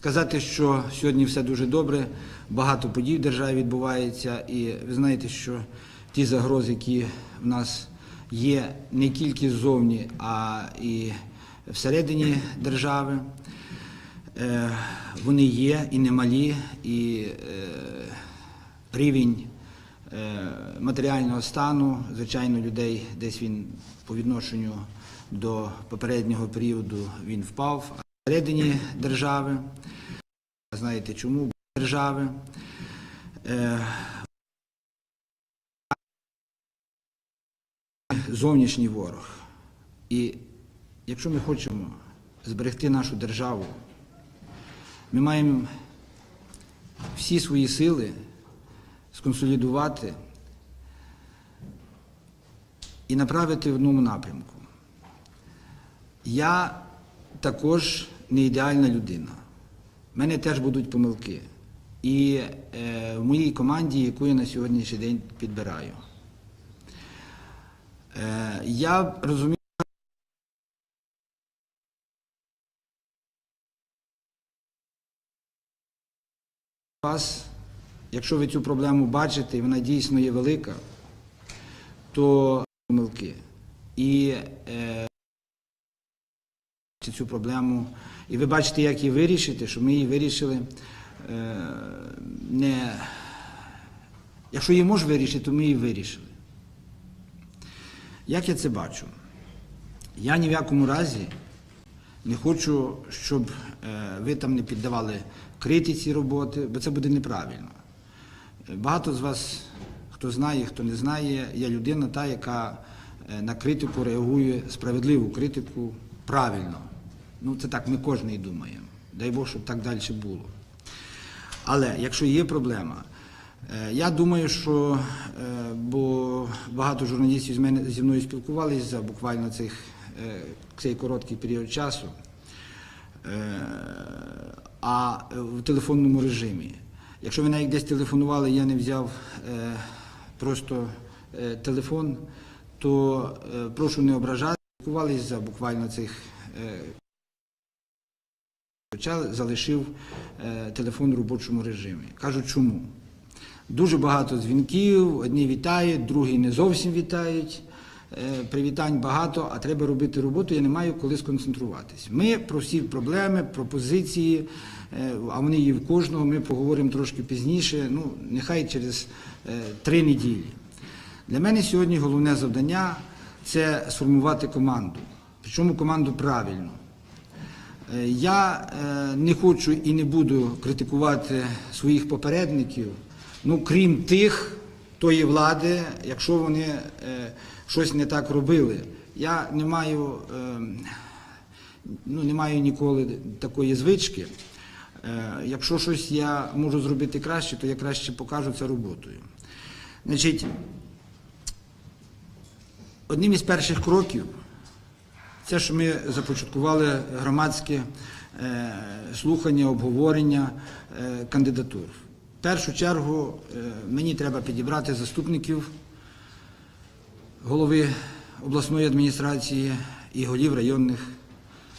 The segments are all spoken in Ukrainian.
Сказати, що сьогодні все дуже добре, багато подій в державі відбувається, і ви знаєте, що ті загрози, які в нас є не тільки ззовні, а і всередині держави, е, вони є і немалі, і е, рівень е, матеріального стану, звичайно, людей десь він по відношенню до попереднього періоду він впав. Всередині держави, знаєте чому держави, е, зовнішній ворог. І якщо ми хочемо зберегти нашу державу, ми маємо всі свої сили сконсолідувати і направити в одному напрямку. Я також не ідеальна людина. У мене теж будуть помилки. І е, в моїй команді, яку я на сьогоднішній день підбираю. Е, я розумію. Вас, якщо ви цю проблему бачите, і вона дійсно є велика, то помилки. І е, цю проблему, і ви бачите, як її вирішити, що ми її вирішили е, не. Якщо її можна вирішити, то ми її вирішили. Як я це бачу? Я ні в якому разі не хочу, щоб е, ви там не піддавали критиці роботи, бо це буде неправильно. Багато з вас, хто знає, хто не знає, я людина та, яка е, на критику реагує справедливу критику правильно. Ну, це так, ми кожен думаємо. Дай Бог, щоб так далі було. Але якщо є проблема, е, я думаю, що е, бо багато журналістів з мене зі мною спілкувалися за буквально цих, е, цей короткий період часу, а в телефонному режимі. Якщо ви навіть десь телефонували, я не взяв просто телефон, то прошу не ображати. Спілкувалися за буквально цих е, залишив е, телефон в робочому режимі. Кажуть, чому? Дуже багато дзвінків, одні вітають, другі не зовсім вітають. Е, привітань багато, а треба робити роботу, я не маю коли сконцентруватись. Ми про всі проблеми, пропозиції, е, а вони є в кожного, ми поговоримо трошки пізніше, ну, нехай через три неділі. Для мене сьогодні головне завдання це сформувати команду. Причому команду правильну. Е, Я е, не хочу і не буду критикувати своїх попередників, ну крім тих тої влади, якщо вони е, щось не так робили. Я не маю, е, ну, не маю ніколи такої звички. Якщо щось я можу зробити краще, то я краще покажу це роботою. Значить, одним із перших кроків це, що ми започаткували громадське е, слухання, обговорення е, кандидатур. В першу чергу е, мені треба підібрати заступників голови обласної адміністрації і голів районних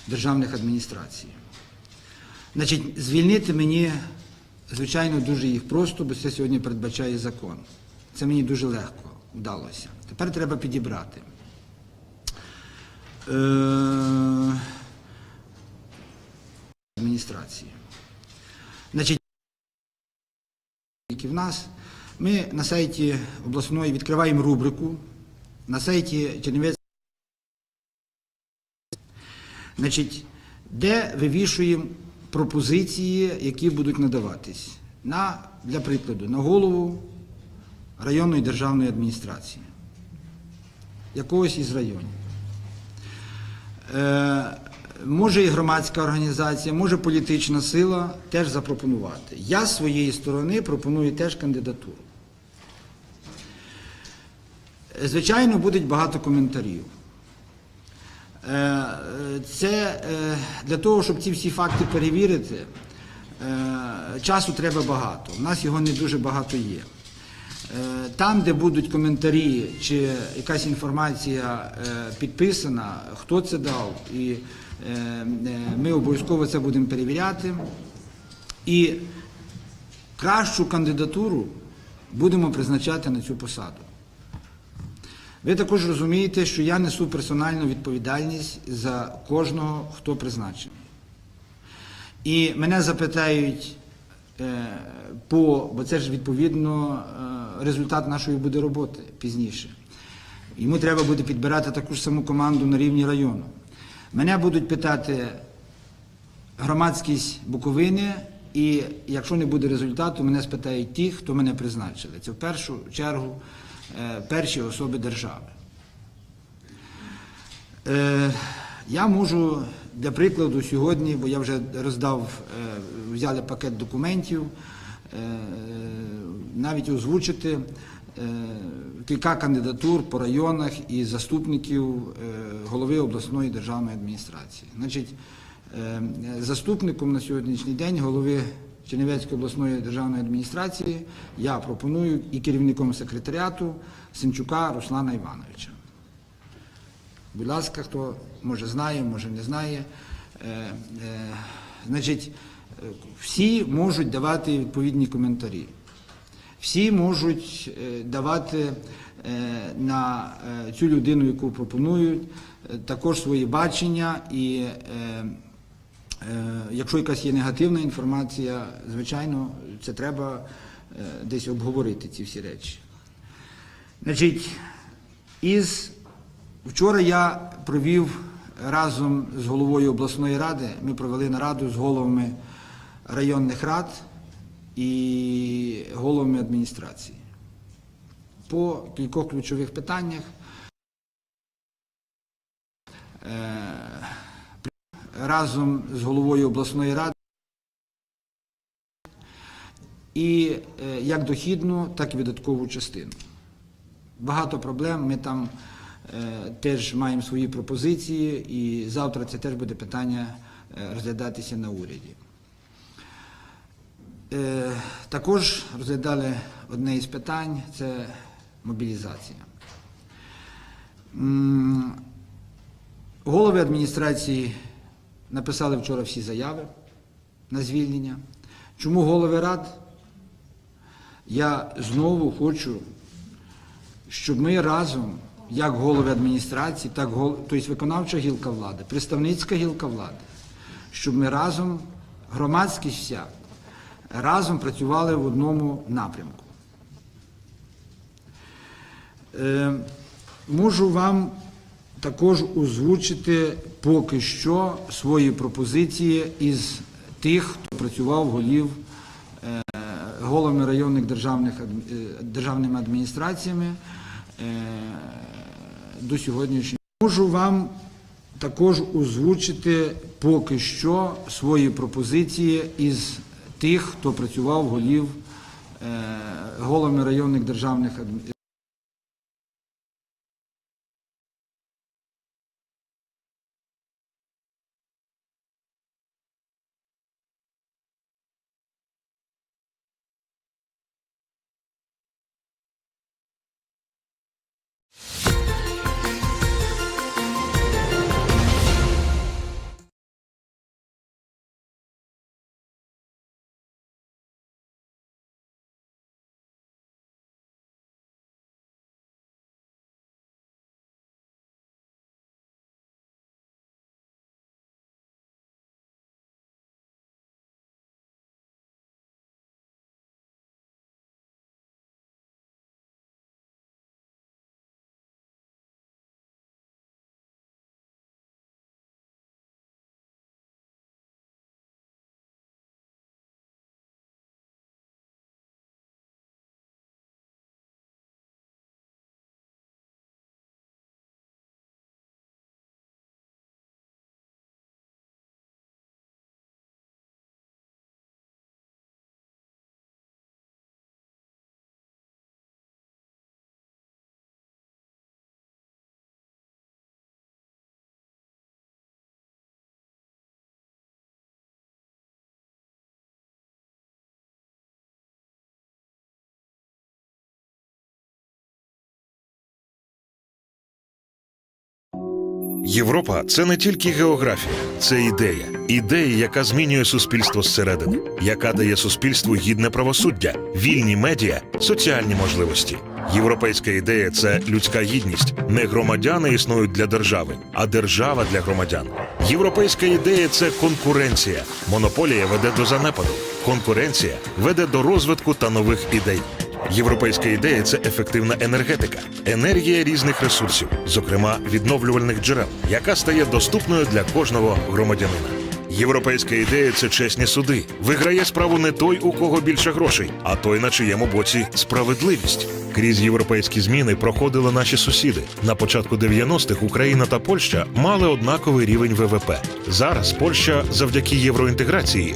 державних адміністрацій. Значить, звільнити мені, звичайно, дуже їх просто, бо це сьогодні передбачає закон. Це мені дуже легко вдалося. Тепер треба підібрати. Е, адміністрації. Значить, які в нас, ми на сайті обласної відкриваємо рубрику, на сайті Чернівець, значить, де вивішуємо пропозиції, які будуть надаватись. На, для прикладу, на голову районної державної адміністрації, якогось із районів. Е, може і громадська організація, може політична сила теж запропонувати. Я з своєї сторони пропоную теж кандидатуру. Звичайно, буде багато коментарів. Е, Це е, для того, щоб ці всі факти перевірити, часу треба багато. У нас його не дуже багато є. Е, Там, де будуть коментарі чи якась інформація е, підписана, хто це дав, і е, ми обов'язково це будемо перевіряти. І кращу кандидатуру будемо призначати на цю посаду. Ви також розумієте, що я несу персональну відповідальність за кожного, хто призначений. І мене запитають по, бо це ж відповідно е, результат нашої буде роботи пізніше. Йому треба буде підбирати таку ж саму команду на рівні району. Мене будуть питати громадськість Буковини, і якщо не буде результату, мене спитають ті, хто мене призначили. Це в першу чергу е, перші особи держави. Е, я можу для прикладу сьогодні, бо я вже роздав, е, взяли пакет документів, е, навіть озвучити е, кілька кандидатур по районах і заступників голови обласної державної адміністрації. Значить, заступником на сьогоднішній день голови Чернівецької обласної державної адміністрації я пропоную і керівником секретаріату Сенчука Руслана Івановича. Будь ласка, хто може знає, може не знає. Е, е, значить, всі можуть давати відповідні коментарі. Всі можуть е, давати на цю людину, яку пропонують, також свої бачення. І якщо якась є негативна інформація, звичайно, це треба десь обговорити ці всі речі. Значить, із вчора я провів разом з головою обласної ради, ми провели нараду з головами районних рад і головами адміністрації по кількох ключових питаннях. Е, Разом з головою обласної ради і е, як дохідну, так і видаткову частину. Багато проблем. Ми там теж маємо свої пропозиції, і завтра це теж буде питання е, розглядатися на уряді. Е, також розглядали одне із питань це мобілізація. Голови адміністрації написали вчора всі заяви на звільнення. Чому голови рад? Я знову хочу, щоб ми разом, як голови адміністрації, так гол- тобто виконавча гілка влади, представницька гілка влади, щоб ми разом, громадськість вся, разом працювали в одному напрямку. Е, можу вам також озвучити поки що свої пропозиції із тих, хто працював голів е, головами районних державних е, державними адміністраціями до сьогоднішнього. Можу вам також озвучити поки що свої пропозиції із тих, хто працював голів е, головами районних державних адм- Європа це не тільки географія, це ідея. Ідея, яка змінює суспільство зсередини, яка дає суспільству гідне правосуддя, вільні медіа, соціальні можливості. Європейська ідея це людська гідність. Не громадяни існують для держави, а держава для громадян. Європейська ідея це конкуренція. Монополія веде до занепаду. Конкуренція веде до розвитку та нових ідей. Європейська ідея це ефективна енергетика, енергія різних ресурсів, зокрема відновлювальних джерел, яка стає доступною для кожного громадянина. Європейська ідея це чесні суди. Виграє справу не той, у кого більше грошей, а той, на чиєму боці справедливість. Крізь європейські зміни проходили наші сусіди. На початку 90-х Україна та Польща мали однаковий рівень ВВП. Зараз Польща завдяки євроінтеграції